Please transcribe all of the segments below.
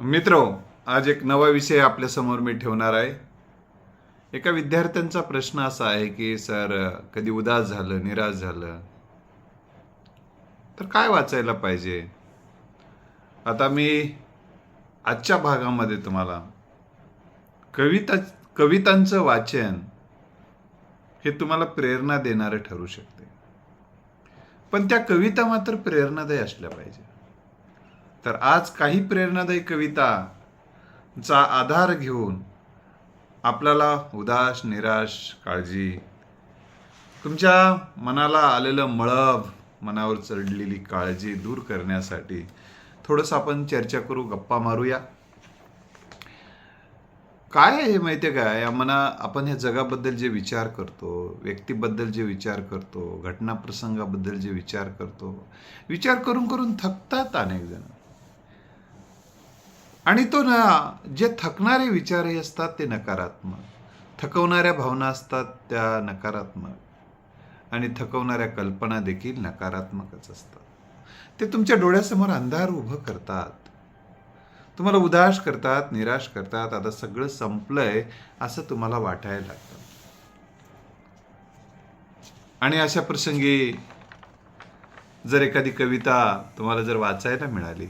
मित्र आज एक नवा विषय आपल्यासमोर मी ठेवणार आहे. एका विद्यार्थ्यांचा प्रश्न असा आहे की सर कधी उदास झालं निराश झालं? तर काय वाचायला पाहिजे? आता मी आजच्या भागामध्ये तुम्हाला कविता कवितांचं वाचन हे तुम्हाला प्रेरणा देणारं ठरू शकते. पण त्या कविता मात्र प्रेरणादायी असल्या पाहिजे. तर आज काही प्रेरणादायी कविताचा आधार घेऊन आपल्याला उदास निराश काळजी तुमच्या मनाला आलेलं मळब मनावर चढलेली काळजी दूर करण्यासाठी थोडंसं आपण चर्चा करू गप्पा मारूया. काय आहे माहिती आहे का? या मना आपण ह्या जगाबद्दल जे विचार करतो व्यक्तीबद्दल जे विचार करतो घटना प्रसंगाबद्दल जे विचार करतो विचार करून करून थकतात अनेक जण. आणि तो ना जे थकणारे विचारही असतात ते नकारात्मक. थकवणाऱ्या भावना असतात त्या नकारात्मक. आणि थकवणाऱ्या कल्पना देखील नकारात्मकच असतात. ते तुमच्या डोळ्यासमोर अंधार उभं करतात. तुम्हाला उदास करतात निराश करतात आता सगळं संपलंय असं तुम्हाला वाटायला लागतं. आणि अशा प्रसंगी जर एखादी कविता तुम्हाला जर वाचायला मिळाली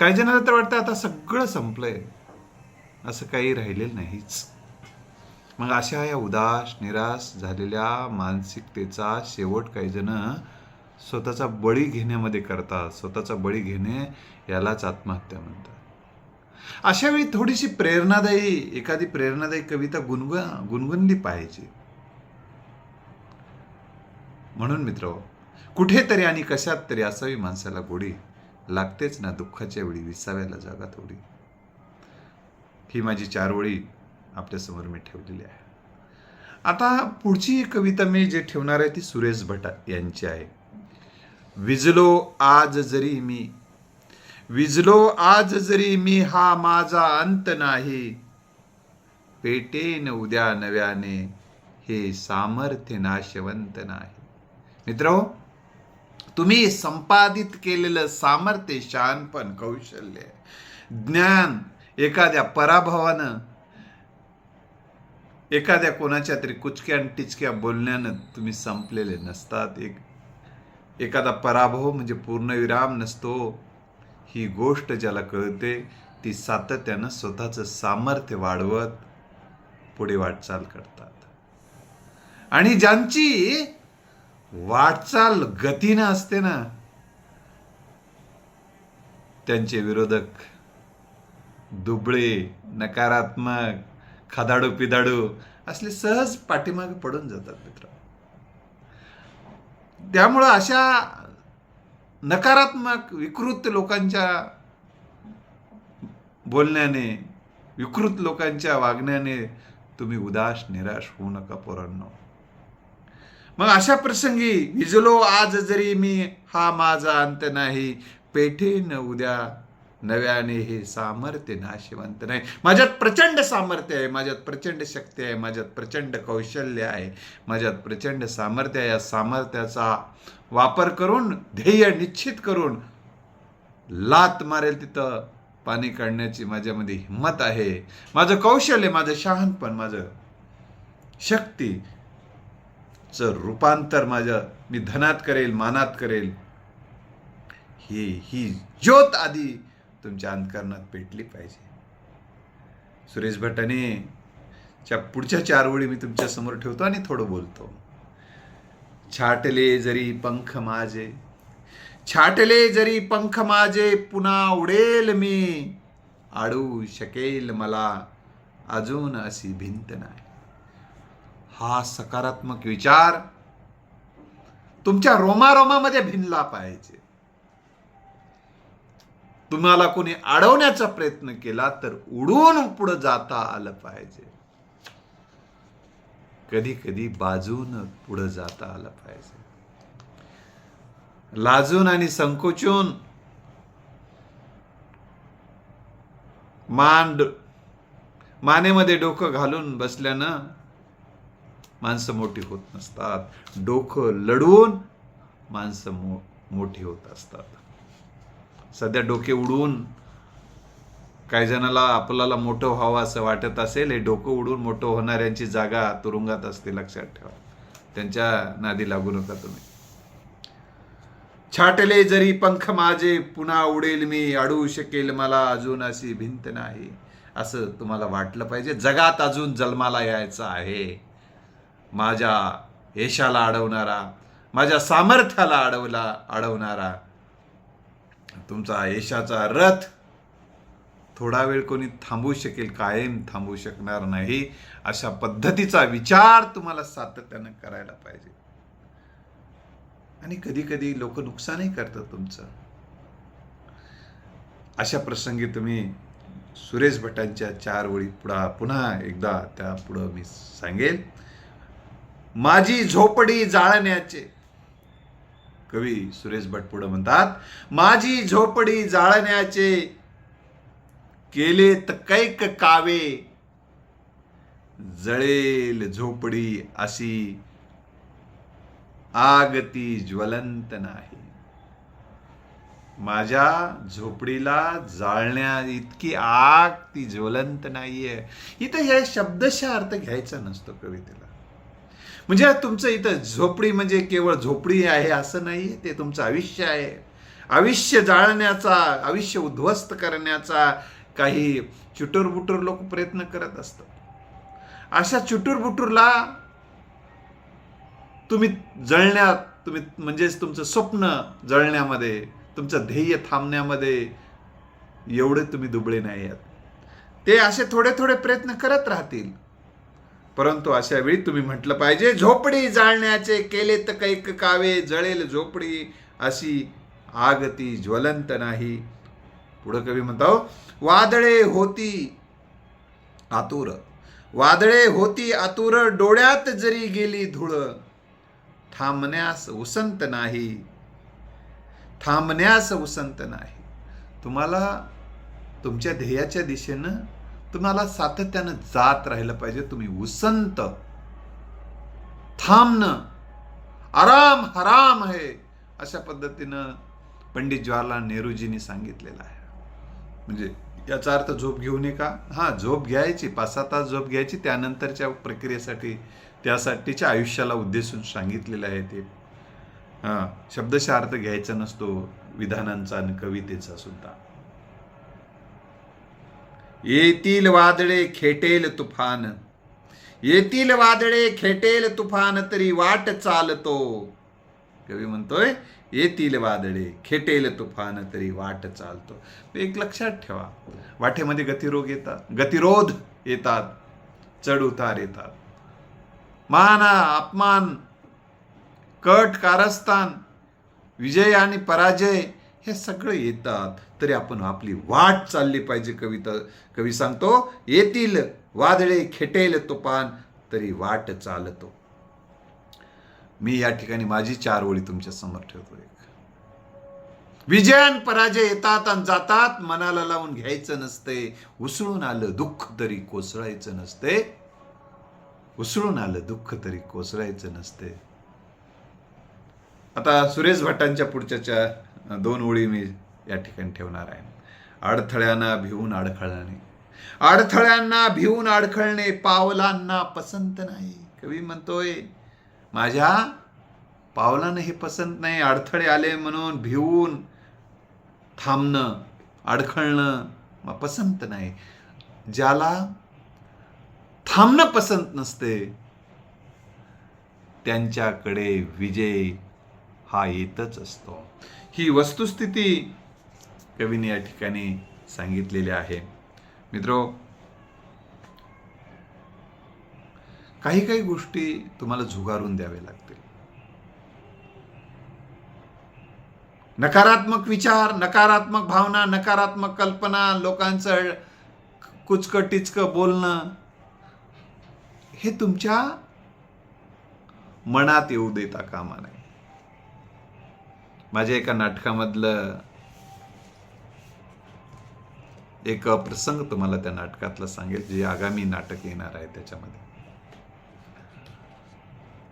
काही जणांना तर वाटतं आता सगळं संपलंय. असं काही राहिलेलं नाहीच. मग अशा या उदास निराश झालेल्या मानसिकतेचा शेवट काही जण स्वतःचा बळी घेण्यामध्ये करतात. स्वतःचा बळी घेणे यालाच आत्महत्या म्हणतात. अशा वेळी थोडीशी प्रेरणादायी एखादी प्रेरणादायी कविता गुणगु गुणगुणली पाहिजे. म्हणून मित्र कुठेतरी आणि कशात तरी असावी माणसाला गोडी. लागतेच ना दुःखाच्या वेळी विसाव्याला जागा थोडी. ही माझी चार ओळी आपल्यासमोर मी ठेवलेली आहे. आता पुढची कविता मी जे ठेवणार आहे ती सुरेश भट यांची आहे. विजलो आज जरी मी विजलो आज जरी मी हा माझा अंत नाही. पेटेन उद्या नव्याने हे सामर्थ्य नाशवंत नाही. मित्र तुम्ही संपादित केलेलं सामर्थ्य शहाणपण कौशल्य ज्ञान एखाद्या पराभवानं एखाद्या कोणाच्या तरी कुचक्या आणि टिचक्या बोलण्यानं तुम्ही संपलेले नसतात. एक एखादा पराभव म्हणजे पूर्णविराम नसतो. ही गोष्ट ज्याला कळते ती सातत्यानं स्वतःचं सामर्थ्य वाढवत पुढे वाटचाल करतात. आणि ज्यांची वाटचाल गतीनं असते ना. त्यांचे विरोधक दुबळे नकारात्मक खदाडू पिदाडू असले सहज पाठीमागे पडून जातात मित्र. त्यामुळं अशा नकारात्मक विकृत लोकांच्या बोलण्याने विकृत लोकांच्या वागण्याने तुम्ही उदास निराश होऊ नका पोरांनो. मग अशा प्रसंगी विजलो आज जरी मी हा माझा अंत नाही पेठेन उद्या नव्याने हे सामर्थ्य नाशिवंत नाही. माझ्यात प्रचंड सामर्थ्य आहे माझ्यात प्रचंड शक्ती आहे माझ्यात प्रचंड कौशल्य आहे माझ्यात प्रचंड सामर्थ्य आहे. या सामर्थ्याचा वापर करून ध्येय निश्चित करून लात मारेल तिथं पाणी काढण्याची माझ्यामध्ये हिंमत आहे. माझं कौशल्य माझं शहाणपण माझं शक्ती च रूपांतर माझं मी धनात करेल मानात करेल. ही ही ज्योत आधी तुमच्या अंतकरणात पेटली पाहिजे. सुरेश भटाने च्या पुढच्या चार ओळी मी तुमच्यासमोर ठेवतो आणि थोडं बोलतो. छाटले जरी पंख माझे छाटले जरी पंख माझे पुन्हा उडेल मी. आडू शकेल मला अजून अशी भिंत नाही. हा सकारात्मक विचार तुमच्या रोमारोमामध्ये भिनला पाहिजे. तुम्हाला कोणी अडवण्याचा प्रयत्न केला तर उडून पुढं जाता आलं पाहिजे. कधी कधी बाजून पुढे जाता आलं पाहिजे. लाजून आणि संकोचून मांड मानेमध्ये डोकं घालून बसल्यानं माणसं मोठी होत नसतात. डोकं लढवून माणसं मो मोठी होत असतात. सध्या डोके उडवून काही जणाला आपल्याला मोठं व्हावं असं वाटत असेल हे डोकं उडून मोठं होणाऱ्यांची जागा तुरुंगात असते लक्षात ठेवा. त्यांच्या नादी लागू नका तुम्ही. छाटले जरी पंख माझे पुन्हा उडेल मी अडवू शकेल मला अजून अशी भिंत नाही. असं तुम्हाला वाटलं पाहिजे. जगात अजून जन्माला यायचं आहे. माझ्या यशाला अडवणारा माझ्या सामर्थ्याला अडवला अडवणारा. तुमचा यशाचा रथ थोडा वेळ कोणी थांबवू शकेल कायम थांबवू शकणार नाही अशा पद्धतीचा विचार तुम्हाला सातत्यानं करायला पाहिजे. आणि कधी कधी लोक नुकसानही करतात तुमचं. अशा प्रसंगी तुम्ही सुरेश भटांच्या चार ओळी पुढा पुन्हा एकदा त्या पुढं मी सांगेल. माझी झोपडी जाळण्याचे. कवी सुरेश भट म्हणतात माझी झोपडी जाळण्याचे केले त कैक कावे. जळेल झोपडी अशी आग ती ज्वलंत नाही. माझ्या झोपडीला जाळण्या इतकी आग ती ज्वलंत नाहीये. इथं हे शब्दशः अर्थ घ्यायचा नसतो कवितेला. म्हणजे तुमचं इथं झोपडी म्हणजे केवळ झोपडी आहे असं नाही ते तुमचं आयुष्य आहे. आयुष्य जाळण्याचा आयुष्य उद्ध्वस्त करण्याचा काही चुटूरबुटूर लोक प्रयत्न करत असतात. अशा चुटूरबुटूरला तुम्ही जळण्यात तुम्ही म्हणजेच तुमचं स्वप्न जळण्यामध्ये तुमचं ध्येय थांबण्यामध्ये एवढे तुम्ही दुबळे नाही आहात. ते असे थोडे थोडे प्रयत्न करत राहतील. परंतु अशा वेळी तुम्ही म्हटलं पाहिजे झोपडी जाळण्याचे केले तर कैक कावे जळेल झोपडी अशी आग ती ज्वलंत नाही. पुढं कवी म्हणतो वादळे होती आतुर वादळे होती आतुर डोळ्यात जरी गेली धुळ थांबण्यास उसंत नाही थांबण्यास उसंत नाही. तुम्हाला तुमच्या ध्येयाच्या दिशेनं तुम्हाला सातत्यानं जात राहिलं पाहिजे. तुम्ही उसंत थांबणं आराम हराम आहे अशा पद्धतीनं पंडित जवाहरलाल नेहरूजींनी सांगितलेलं आहे. म्हणजे याचा अर्थ झोप घेऊ नये का? हां झोप घ्यायची पाच सहा तास झोप घ्यायची त्यानंतरच्या प्रक्रियेसाठी त्यासाठीच्या आयुष्याला उद्देशून सांगितलेलं आहे ते. हां शब्दशः अर्थ घ्यायचा नसतो विधानांचा आणि कवितेचा सुद्धा. येतील वादळे खेटेल तुफान. येतील वादळे खेटेल तुफान तरी वाट चालतो. कवी म्हणतोय येतील वादळे खेटेल तुफान तरी वाट चालतो. एक लक्षात ठेवा वाटेमध्ये गतिरोग येतात गतिरोध येतात चढ उतार येतात. माना अपमान कट कारस्थान विजय आणि पराजय हे सगळं येतात तरी आपण आपली वाट चालली पाहिजे कविता कवी सांगतो येतील वादळे खेटेल तुफान तरी वाट चालतो. मी या ठिकाणी माझी चार ओळी तुमच्यासमोर ठेवतो एक. विजय आणि पराजय येतात आणि जातात मनाला लावून घ्यायचं नसते उसळून आलं दुःख तरी कोसळायचं नसते. उसळून आलं दुःख तरी कोसळायचं नसते. आता सुरेश भटांच्या पुढच्या दोन ओळी मी या ठिकाणी ठेवणार आहे. अडथळ्यांना भिवून अडखळणे. अडथळ्यांना भिवून अडखळणे पावलांना पसंत नाही. कवी म्हणतोय माझ्या पावलानं हे पसंत नाही. अडथळे आले म्हणून भिवून थांबणं अडखळणं पसंत नाही. ज्याला थांबणं पसंत नसते त्यांच्याकडे विजय हा येतच असतो. ही वस्तुस्थिती कवीने या ठिकाणी सांगितलेली आहे. मित्रो काही काही गोष्टी तुम्हाला झुगारून द्यावे लागतील. नकारात्मक विचार नकारात्मक भावना नकारात्मक कल्पना लोकांचं कुचकं टिचकं बोलणं हे तुमच्या मनात येऊ देता कामा नाही माझ्या एका नाटकामधलं एक प्रसंग तुम्हाला त्या नाटकातला सांगेल जे आगामी नाटक येणार आहे त्याच्यामध्ये.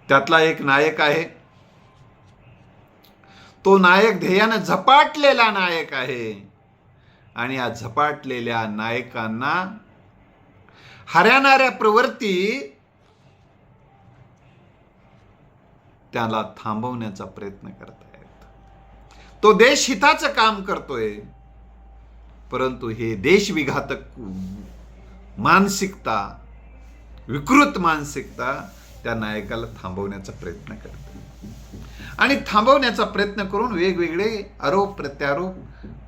त्यातला एक नायक आहे. तो नायक ध्येयानं झपाटलेला नायक आहे. आणि या झपाटलेल्या नायकांना हरणाऱ्या प्रवृत्ती त्याला थांबवण्याचा प्रयत्न करतात. तो देश हिताचं काम करतोय. परंतु हे देशविघातक मानसिकता विकृत मानसिकता त्या नायकाला थांबवण्याचा प्रयत्न करते. आणि थांबवण्याचा प्रयत्न करून वेगवेगळे आरोप प्रत्यारोप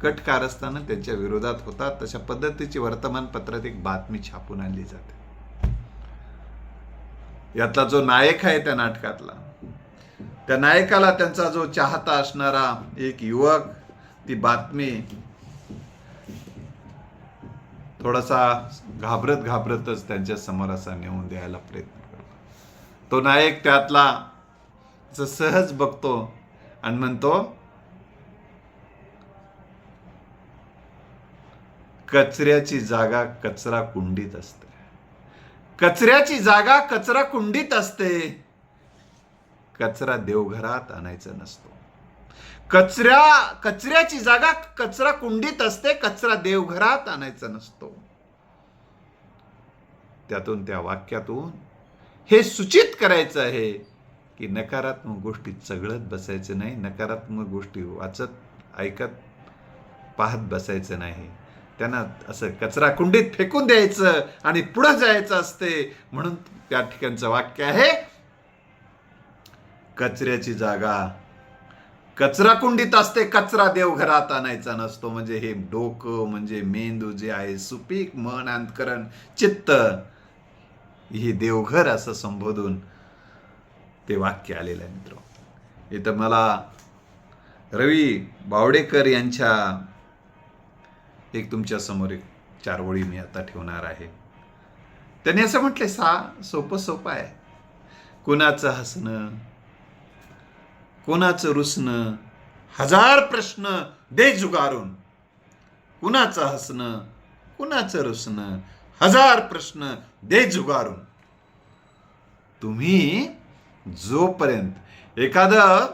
कट कारस्थानं त्यांच्या विरोधात होतात. तशा पद्धतीची वर्तमानपत्रात एक बातमी छापून आणली जाते. यातला जो नायक आहे त्या नाटकातला त्या नायकाला त्यांचा जो चाहता असणारा एक युवक ती बातमी थोडासा घाबरत घाबरतच त्यांच्यासमोर असा नेऊन द्यायला प्रयत्न करतो. तो नायक त्यातला सहज बघतो आणि म्हणतो कचऱ्याची जागा कचरा कुंडीत असते. कचऱ्याची जागा कचरा कुंडीत असते. कचरा देवघरात आणायचा नसतो. कचऱ्या कचऱ्याची जागा कचरा कुंडीत असते कचरा देवघरात आणायचा नसतो. त्यातून त्या वाक्यातून हे सूचित करायचं आहे की नकारात्मक गोष्टी चघळत बसायचं नाही नकारात्मक गोष्टी वाचत ऐकत पाहत बसायचं नाही. त्यांना असं कचरा कुंडीत फेकून द्यायचं आणि पुढं जायचं असते म्हणून त्या ठिकाणचं वाक्य आहे कचऱ्याची जागा. कचरा कुंडीत असते कचरा देवघरात आणायचा नसतो. म्हणजे हे डोकं म्हणजे मेंदू जे आहे सुपीक मन अंतकरण चित्त हे देवघर असं संबोधून ते वाक्य आलेलं आहे मित्र इथं मला रवी बावडेकर यांच्या एक तुमच्यासमोर एक चार ओळी मी आता ठेवणार आहे. त्यांनी असं म्हटले सा सोपं सोपं आहे. कुणाचं हसणं कोणाचं रुसणं? हजार प्रश्न दे जुगारून. कुणाचं हसणं? कुणाचं रुसणं? हजार प्रश्न दे जुगारून. तुम्ही जोपर्यंत एखादं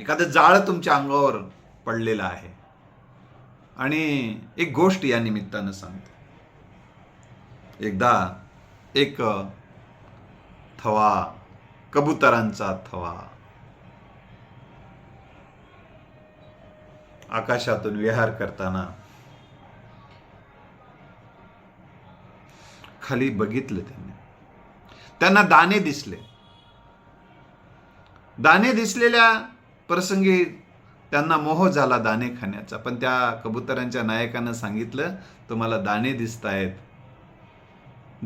एखादं जाळ तुमच्या अंगावर पडलेलं आहे. आणि एक गोष्ट या निमित्तानं सांगतो. एकदा एक थवा कबुतरांचा थवा. आकाशातून विहार करताना खाली बघितलं त्यांनी. त्यांना दाणे दिसले. दाणे दिसलेल्या प्रसंगी त्यांना मोह झाला दाणे खाण्याचा. पण त्या कबुतरांच्या नायकानं सांगितलं तुम्हाला दाणे दिसत आहेत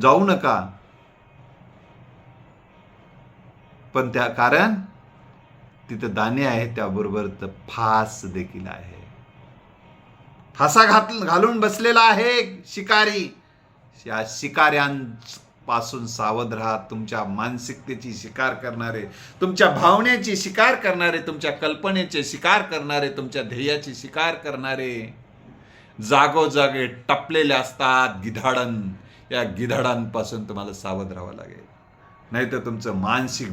जाऊ नका. पण त्या कारण तिथं दाणे आहे त्याबरोबर तर फास देखील आहे. फासा घात घालून बसलेला आहे शिकारी. या शिकाऱ्यांपासून सावध राहा. तुमच्या मानसिकतेची शिकार करणारे तुमच्या भावनेची शिकार करणारे तुमच्या कल्पनेचे शिकार करणारे तुमच्या ध्येयाची शिकार करणारे जागोजागे टपलेले असतात गिधाडन. या गिधाडांपासून तुम्हाला सावध राहावं लागेल. नाहीतर तुमचं मानसिक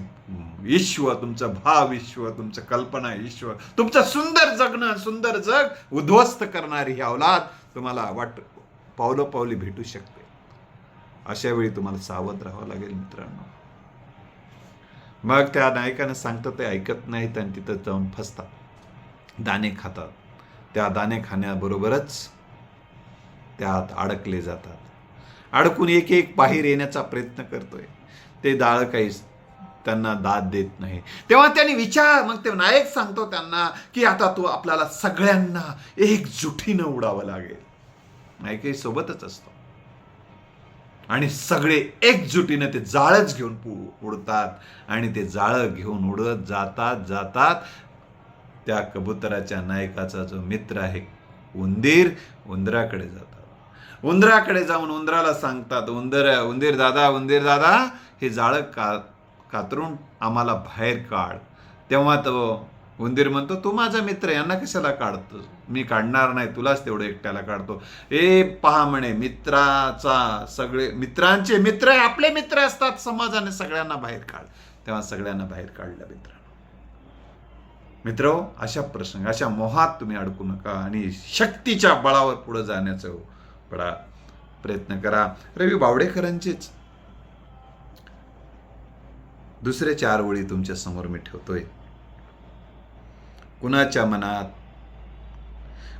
विश्व तुमचं भाव विश्व तुमचं कल्पना विश्व तुमचं सुंदर जगणं सुंदर जग उद्ध्वस्त करणारी ही अवलाद तुम्हाला वाट पावलं पावली भेटू शकते. अशा वेळी तुम्हाला सावध राहावं लागेल मित्रांनो. मग त्या नायकानं सांगतं ते ऐकत नाहीत आणि तिथं जाऊन फसतात. दाणे खातात. त्या दाणे खाण्याबरोबरच त्यात अडकले जातात. अडकून एक एक बाहेर येण्याचा प्रयत्न करतोय. ते दाळ काही त्यांना दाद देत नाही. तेव्हा त्यांनी विचार मग ते नायक सांगतो त्यांना की आता तो आपल्याला सगळ्यांना एकजुटीनं उडावं लागेल. नायकही सोबतच असतो. आणि सगळे एकजुटीनं ते जाळच घेऊन पु- उडतात. आणि ते जाळं घेऊन उडत जातात जातात. त्या कबुतराच्या नायकाचा जो मित्र आहे उंदीर उंदराकडे जातात. उंदराकडे जाऊन उंदराला सांगतात उंदर उंदीर दादा उंदीर दादा हे जाळं का कातरून आम्हाला बाहेर काढ. तेव्हा तो उंदीर म्हणतो तू माझा मित्र यांना कशाला काढतो? मी काढणार नाही तुलाच तेवढं एकट्याला काढतो. ए पहा म्हणे मित्राचा सगळे मित्रांचे मित्र आपले मित्र असतात समाजाने सगळ्यांना बाहेर काढ. तेव्हा सगळ्यांना बाहेर काढलं मित्रांनो. मित्र हो, अशा प्रसंग अशा मोहात तुम्ही अडकू नका आणि शक्तीच्या बळावर पुढे जाण्याचं बडा प्रयत्न करा. रवी बावडेकरांचेच दुसरे चार ओळी तुमच्यासमोर मी ठेवतोय. कुणाच्या मनात?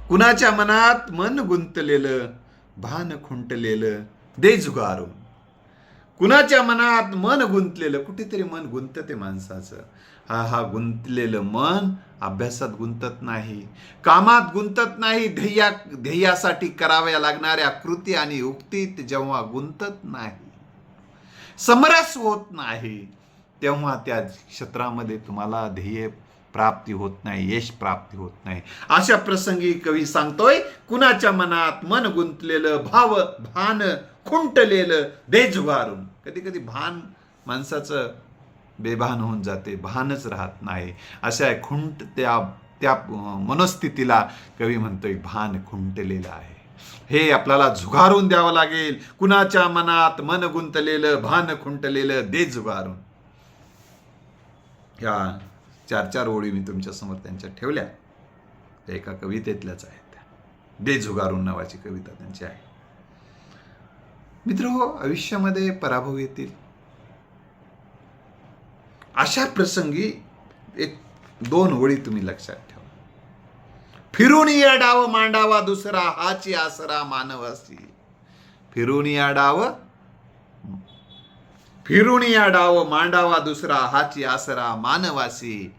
कुणाच्या मनात मन गुंतलेलं भान खुंटलेलं दे जुगारून. कुणाच्या मनात मन गुंतलेलं कुठेतरी मन गुंतते माणसाचं. हा हा गुंतलेलं मन अभ्यासात गुंतत नाही. कामात गुंतत नाही ध्येया ध्येयासाठी कराव्या लागणाऱ्या कृती आणि उक्तीत जेव्हा गुंतत नाही समरस होत नाही तेव्हा त्या क्षेत्रामध्ये तुम्हाला ध्येय प्राप्ती होत नाही यश प्राप्ती होत नाही. अशा प्रसंगी कवी सांगतोय कुणाच्या मनात मन गुंतलेलं भाव भान खुंटलेलं दे जुगारून कधी कधी भान माणसाचं बेभान होऊन जाते भानच राहत नाही. अशा खुंट त्या त्या मनस्थितीला कवी म्हणतोय भान खुंटलेलं आहे. हे आपल्याला झुगारून द्यावं लागेल. कुणाच्या मनात मन गुंतलेलं भान खुंटलेलं दे झुगारून ह्या चार चार ओळी मी तुमच्यासमोर त्यांच्या ठेवल्या. त्या एका कवितेतल्याच आहेत त्या. दे झुगारून नावाची कविता त्यांची आहे. मित्र हो आयुष्यामध्ये पराभव येतील. अशा प्रसंगी एक दोन ओळी तुम्ही लक्षात ठेवा. फिरून या डाव मांडावा दुसरा हाची आसरा मानवासी. फिरून या डाव फिरून या डाव मांडावा दुसरा हाची आसरा मानवासी.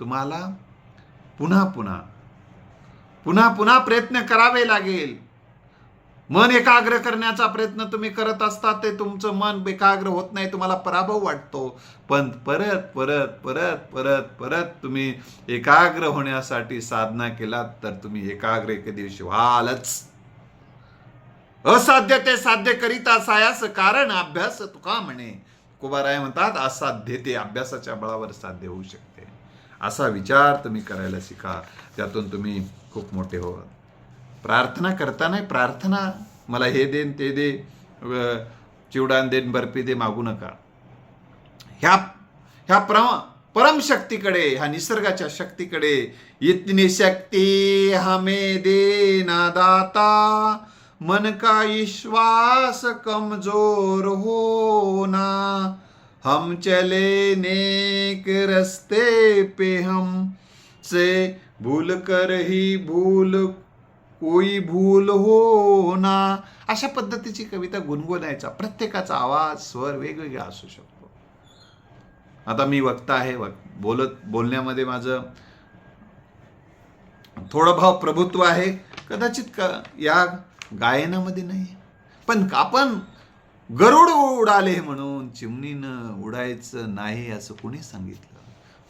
तुम्हाला पुन्हा पुन्हा पुन्हा पुन्हा प्रयत्न करावे लागेल. मन एकाग्र करण्याचा प्रयत्न तुम्ही करत असता ते तुमचं मन एकाग्र होत नाही तुम्हाला पराभव वाटतो. पण परत परत परत परत परत तुम्ही एकाग्र होण्यासाठी साधना केलात तर तुम्ही एकाग्र एके दिवशी व्हालच. असाध्य ते साध्य करीता सायास कारण अभ्यास तुका म्हणे. तुकोबाराय म्हणतात असाध्य ते अभ्यासाच्या बळावर साध्य होऊ शकते. असा विचार तुम्ही करायला शिका त्यातून तुम्ही खूप मोठे हो प्रार्थना करताना प्रार्थना मला हे देन ते दे चिवडान देन बर्फी दे मागू नका. ह्या ह्या परम परमशक्तीकडे ह्या निसर्गाच्या शक्तीकडे इतनी शक्ती हमें देना दाता. मन का विश्वास कमजोर होना। हम चले नेक रस्ते पे हम से भूल कर ही भूल कोई भूल हो ना अशा पद्धतीची कविता गुणगुणायचा प्रत्येकाचा आवाज स्वर वेगवेगळा असू शकतो. आता मी वक्ता आहे वक- बोलत बोलण्यामध्ये माझं थोडं भाव प्रभुत्व आहे. कदाचित का या गायनामध्ये नाही. पण आपण गरुड उडाले म्हणून चिमणीनं उडायचं नाही असं कोणी सांगितलं?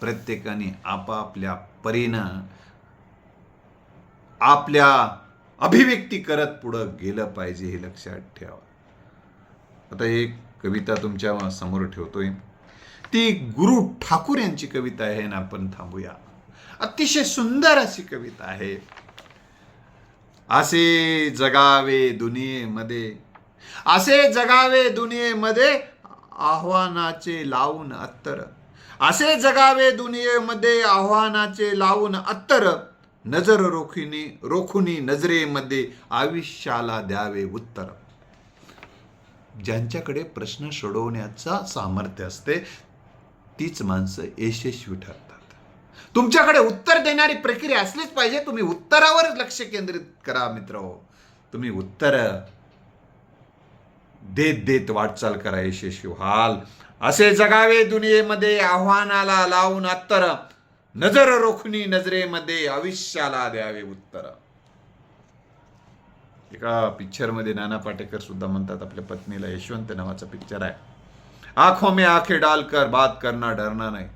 प्रत्येकाने आपापल्या परीनं आपल्या अभिव्यक्ती करत पुढं गेलं पाहिजे हे लक्षात ठेवा. आता एक कविता तुमच्यासमोर ठेवतोय. ती गुरु ठाकूर यांची कविता आहे ना आपण थांबूया. अतिशय सुंदर अशी कविता आहे. असे जगावे दुनियेमध्ये असे जगावे दुनियेमध्ये आव्हानाचे लावून अत्तर. असे जगावे दुनियेमध्ये आव्हानाचे लावून अत्तर. नजर रोखिनी रोखुनी नजरेमध्ये आयुष्याला द्यावे उत्तर. ज्यांच्याकडे प्रश्न सोडवण्याचा सामर्थ्य असते तीच माणसं यशस्वी ठरतात. तुमच्याकडे उत्तर देणारी प्रक्रिया असलीच पाहिजे. तुम्ही उत्तरावरच लक्ष केंद्रित करा मित्र. तुम्ही उत्तर देत देत वाटचाल करा यशस्वी व्हाल. असे जगावे दुनियेमध्ये आव्हानाला लावून अत्तर. नजर रोखणी नजरेमध्ये आयुष्याला द्यावे उत्तर. एका पिक्चरमध्ये नाना पाटेकर सुद्धा म्हणतात आपल्या पत्नीला यशवंत नावाचा पिक्चर आहे. आखो मे आखे डालकर बात करना डरना नाही.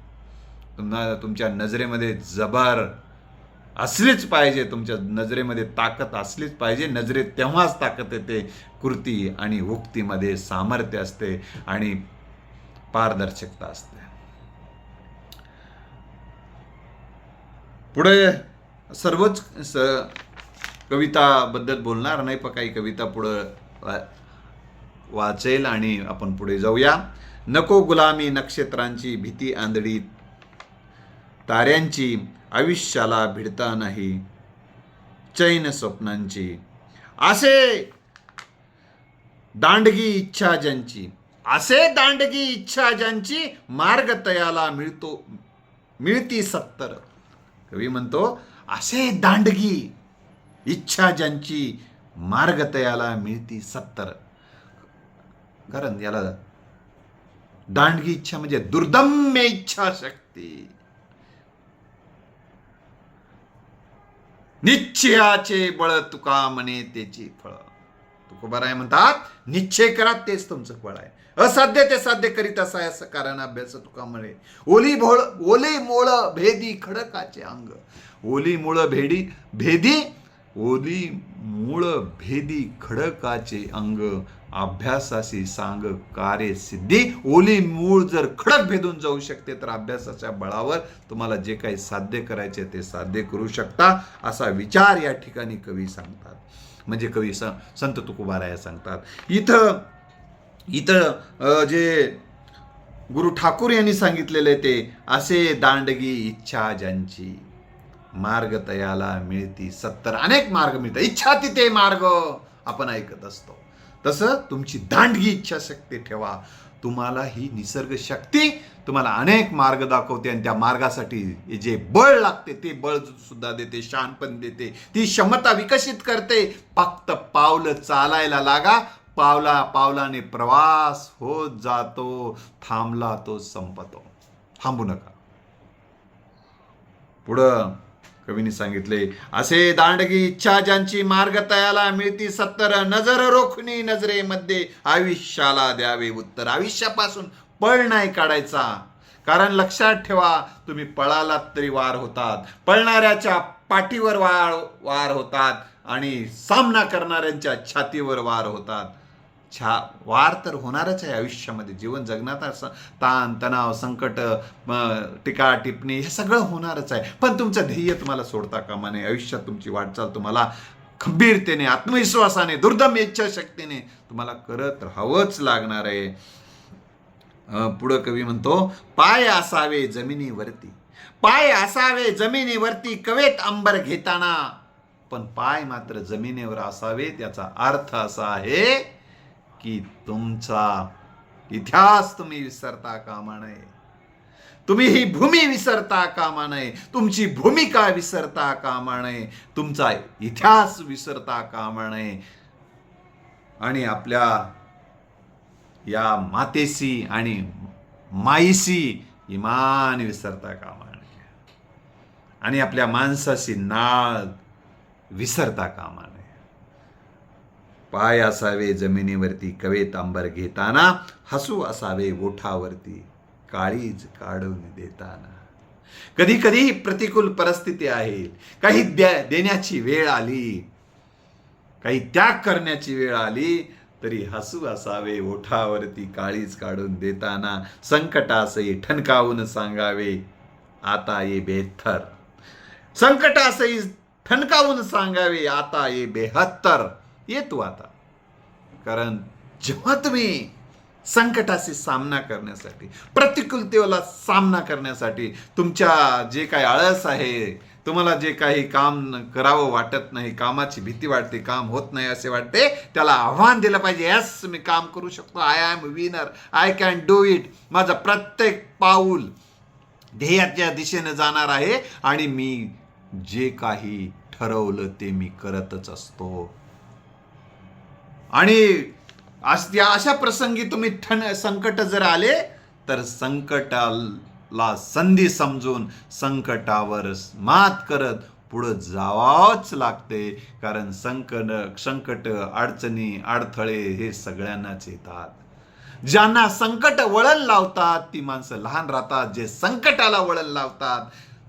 तुम्हाला तुमच्या नजरेमध्ये जबर असलीच पाहिजे तुमच्या नजरेमध्ये ताकद असलीच पाहिजे नजरेत तेव्हाच ताकद येते. कृती आणि उक्तीमध्ये सामर्थ्य असते आणि पारदर्शकता असते. पुढे सर्वच स कविताबद्दल बोलणार नाही पण काही कविता पुढं वा- वाचेल आणि आपण पुढे जाऊया. नको गुलामी नक्षत्रांची भीती आंधळी ताऱ्यांची आयुष्याला भिडता नाही चैन स्वप्नांची. असे दांडगी इच्छा ज्यांची असे दांडगी इच्छा ज्यांची मार्ग तयाला मिळतो मिळती सत्तर. कवी म्हणतो असे दांडगी इच्छा ज्यांची मार्ग तयाला मिळती सत्तर. कारण याला दांडगी इच्छा म्हणजे दुर्दम्य इच्छा निश्चयाचे बळ तुका म्हणे त्याची फळ. तुकोबाराय म्हणतात निश्चय करा तेच तुमचं फळ आहे. असाध्य ते साध्य करीत असा असं कारण अभ्यास तुका म्हणे ओली भोळ ओली मोळ भेदी खडकाचे अंग. ओली मुळ भेडी भेदी ओली मूळ भेदी खडकाचे अंग. अभ्यासाशी सांग कार्य सिद्धी ओली मूळ जर खडक भेदून जाऊ शकते तर अभ्यासाच्या बळावर तुम्हाला जे काही साध्य करायचे ते साध्य करू शकता असा विचार या ठिकाणी कवी सांगतात. म्हणजे कवी स संत तुकोबाराया सांगतात. इथं इथं जे गुरु ठाकूर यांनी सांगितलेले ते असे दांडगी इच्छा ज्यांची मार्ग तयाला मिळती सत्तर. अनेक मार्ग मिळतात. इच्छा तिथे मार्ग आपण ऐकत असतो. तसं तुमची दांडगी इच्छाशक्ती ठेवा. तुम्हाला ही निसर्ग शक्ती तुम्हाला अनेक मार्ग दाखवते आणि त्या मार्गासाठी जे बळ लागते ते बळ सुद्धा देते शानपण देते. ती क्षमता विकसित करते. फक्त पावलं चालायला लागा. पावला पावलाने प्रवास होत जातो. थांबला तो संपतो. थांबू नका. पुढं कवीने सांगितले असे दांडगी इच्छा ज्यांची मार्ग तयाला मिळती सत्तर नजर रोखणी नजरेमध्ये. आयुष्याला द्यावे उत्तर. आयुष्यापासून पळ नाही काढायचा. कारण लक्षात ठेवा तुम्ही पळालात तरी वार होतात. पळणाऱ्याच्या पाठीवर वार वार होतात आणि सामना करणाऱ्यांच्या छातीवर वार होतात. छा वार तर होणारच आहे आयुष्यामध्ये. जीवन जगण्यात असं ताण तणाव संकट टीका टिप्पणी हे सगळं होणारच आहे. पण तुमचं ध्येय तुम्हाला सोडता कामा नये. आयुष्यात तुमची वाटचाल तुम्हाला खंबीरतेने आत्मविश्वासाने दुर्दम इच्छाशक्तीने तुम्हाला करत राहावंच लागणार आहे. पुढं कवी म्हणतो पाय असावे जमिनीवरती. पाय असावे जमिनीवरती कवेत अंबर घेताना. पण पाय मात्र जमिनीवर असावेत याचा अर्थ असा आहे की तुमचा इतिहास तुम्ही विसरता कामा नये. तुम्ही ही भूमी विसरता कामा नये. तुमची भूमिका विसरता कामा नये. तुमचा इतिहास विसरता कामा नये. आणि आपल्या या मातेशी आणि माईशी इमान विसरता कामा नये. आणि आपल्या माणसाशी नाळ विसरता कामा नये. पाय असावे जमिनीवरती कवेत अंबर घेताना हसू असावे ओठावरती काळीज काढून देताना. कधी कधी प्रतिकूल परिस्थिती आहे. काही द्या देण्याची वेळ आली. काही त्याग करण्याची वेळ आली तरी हसू असावे ओठावरती काळीज काढून देताना संकटासही ठणकावून सांगावे आता ये बेहत्तर. संकटासही ठणकावून सांगावे आता ये बेहत्तर. येतो आता. कारण जेव्हा तुम्ही संकटाशी सामना करण्यासाठी प्रतिकूलतेला सामना करण्यासाठी तुमच्या जे काही आळस आहे तुम्हाला जे काही काम करावं वाटत नाही कामाची भीती वाटते काम होत नाही असे वाटते त्याला आव्हान दिलं पाहिजे. यस मी काम करू शकतो. I am winner I can do it माझं प्रत्येक पाऊल ध्येयाच्या दिशेने जाणार आहे आणि मी जे काही ठरवलं ते मी करतच असतो. आणि अस- या अशा प्रसंगी तुम्ही ठण संकट जर आले तर संकटाला संधी समजून संकटावर मात करत पुढं जावाच लागते. कारण संकट संकट अडचणी अडथळे हे सगळ्यांनाच येतात. ज्यांना संकट वळण लावतात ती माणसं लहान राहतात. जे संकटाला वळण लावतात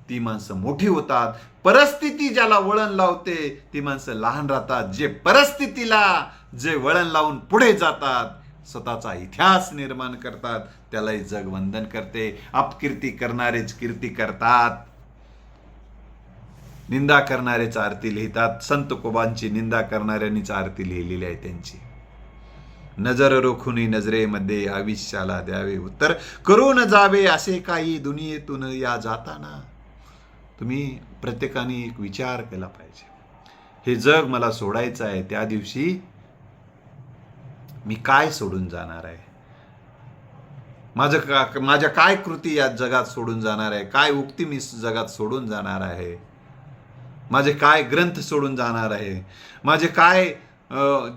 ती माणसं मोठी होतात. परिस्थिती ज्याला वळण लावते ती माणसं लहान राहतात. जे परिस्थितीला जे वळण लावून पुढे जातात स्वतःचा इतिहास निर्माण करतात त्यालाही जग वंदन करते. अपकीर्ती करणारेच कीर्ती करतात. निंदा करणारेच आरती लिहितात. संत कोबांची निंदा करणाऱ्यांनीच आरती लिहिलेली आहे त्यांची. नजर रोखुनी नजरेमध्ये आयुष्याला द्यावे उत्तर करून जावे असे काही दुनियेतून या जाताना. तुम्ही प्रत्येकाने एक विचार केला पाहिजे. हे जग मला सोडायचं आहे त्या दिवशी मी काय सोडून जाणार आहे? माझं का माझ्या काय कृती या जगात सोडून जाणार आहे? काय उक्ती मी जगात सोडून जाणार आहे? माझे काय ग्रंथ सोडून जाणार आहे? माझे काय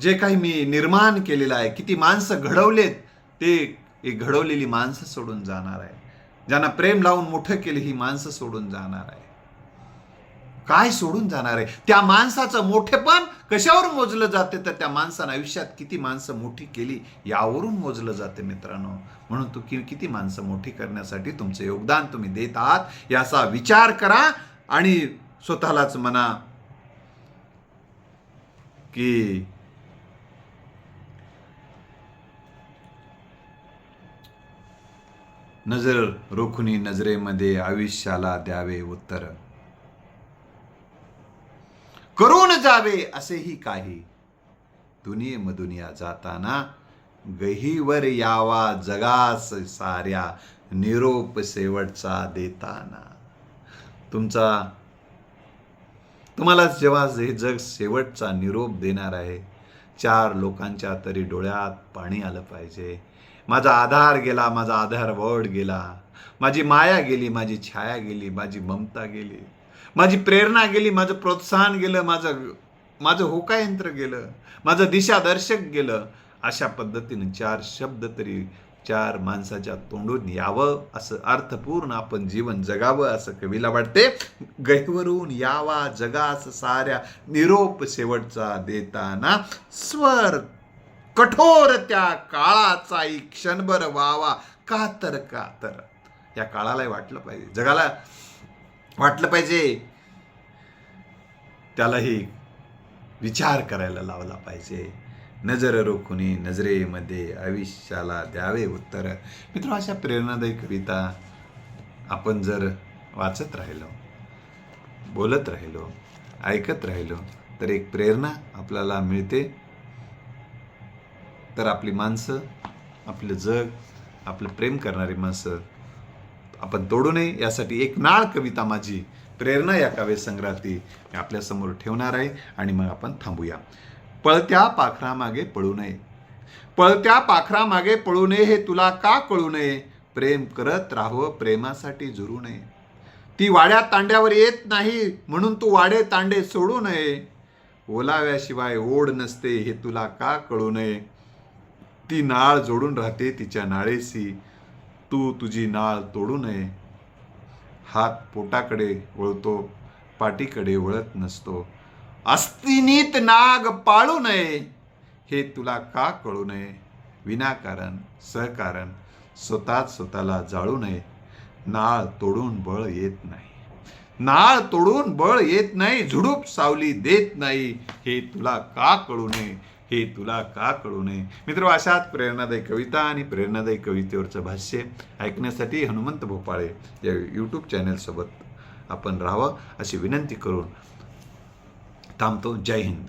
जे काही मी निर्माण केलेलं आहे किती माणसं घडवलेत ते घडवलेली माणसं सोडून जाणार आहे. ज्यांना प्रेम लावून मोठं केले ही माणसं सोडून जाणार आहे. काय सोडून जाणार आहे? त्या माणसाचं मोठेपण कशावर मोजलं जाते? तर त्या माणसानं आयुष्यात किती माणसं मोठी केली यावरून मोजलं जाते मित्रांनो. म्हणून तू कि किती माणसं मोठी करण्यासाठी तुमचं योगदान तुम्ही देत आहात याचा विचार करा आणि स्वतःलाच म्हणा की नजर रोखुनी नजरेमध्ये आयुष्याला द्यावे उत्तर. करून जावे असेही काही. दुनियेमधुनिया जाताना गहीवर यावा जगास साऱ्या निरोप शेवटचा देताना. तुमचा तुम्हाला जेव्हा हे जग शेवटचा निरोप देणार आहे चार लोकांच्या तरी डोळ्यात पाणी आलं पाहिजे. माझा आधार गेला माझा आधार वड गेला. माझी माया गेली माझी छाया गेली माझी ममता गेली. माझी प्रेरणा गेली माझं प्रोत्साहन गेलं माझं माझं होकायंत्र गेलं माझं दिशादर्शक गेलं. अशा पद्धतीनं चार शब्द तरी चार माणसाच्या तोंडून यावं असं अर्थपूर्ण आपण जीवन जगावं असं कवीला वाटते. गहिवरून यावा जगास साऱ्या निरोप शेवटचा देताना स्वर कठोर त्या काळाचाही क्षणभर व्हावा कातर कातर. या काळालाही वाटलं पाहिजे. जगाला वाटलं पाहिजे. त्यालाही विचार करायला लावला पाहिजे. नजर रोखुनी नजरेमध्ये आयुष्याला द्यावे उत्तर. मित्र अशा प्रेरणादायी कविता आपण जर वाचत राहिलो बोलत राहिलो ऐकत राहिलो तर एक प्रेरणा आपल्याला मिळते. तर आपली माणसं आपलं जग आपलं प्रेम करणारी माणसं आपण तोडू नये. यासाठी एक नाळ कविता माझी प्रेरणा या काव्यसंग्रहाती मी आपल्यासमोर ठेवणार आहे आणि मग आपण थांबूया. पळत्या पाखरामागे पळू नये. पळत्या पाखरामागे पळू नये हे तुला का कळू नये? प्रेम करत राहावं प्रेमासाठी झुरू नये. ती वाड्या तांड्यावर येत नाही म्हणून तू वाडे तांडे सोडू नये. ओलाव्याशिवाय ओढ नसते हे तुला का कळू नये? ती नाळ जोडून राहते तिच्या नाळेशी. तू तुझी नाळ तोडू नये. हात पोटाकडे वळतो पाठीकडे वळत नसतो. अस्तिनीत नाग पाळू नये हे तुला का कळू नये? विनाकारण सहकारण स्वतःच स्वतःला जाळू नये. नाळ तोडून बळ येत नाही. नाळ तोडून बळ येत नाही झुडूप सावली देत नाही हे तुला का कळू नये? हे तुला का कळू नये? मित्र अशात प्रेरणादायी कविता आणि प्रेरणादायी कवितेवरचं भाष्य ऐकण्यासाठी हनुमंत भोपाळे या यूट्यूब चॅनलसोबत आपण राहावं अशी विनंती करून थांबतो. जय हिंद.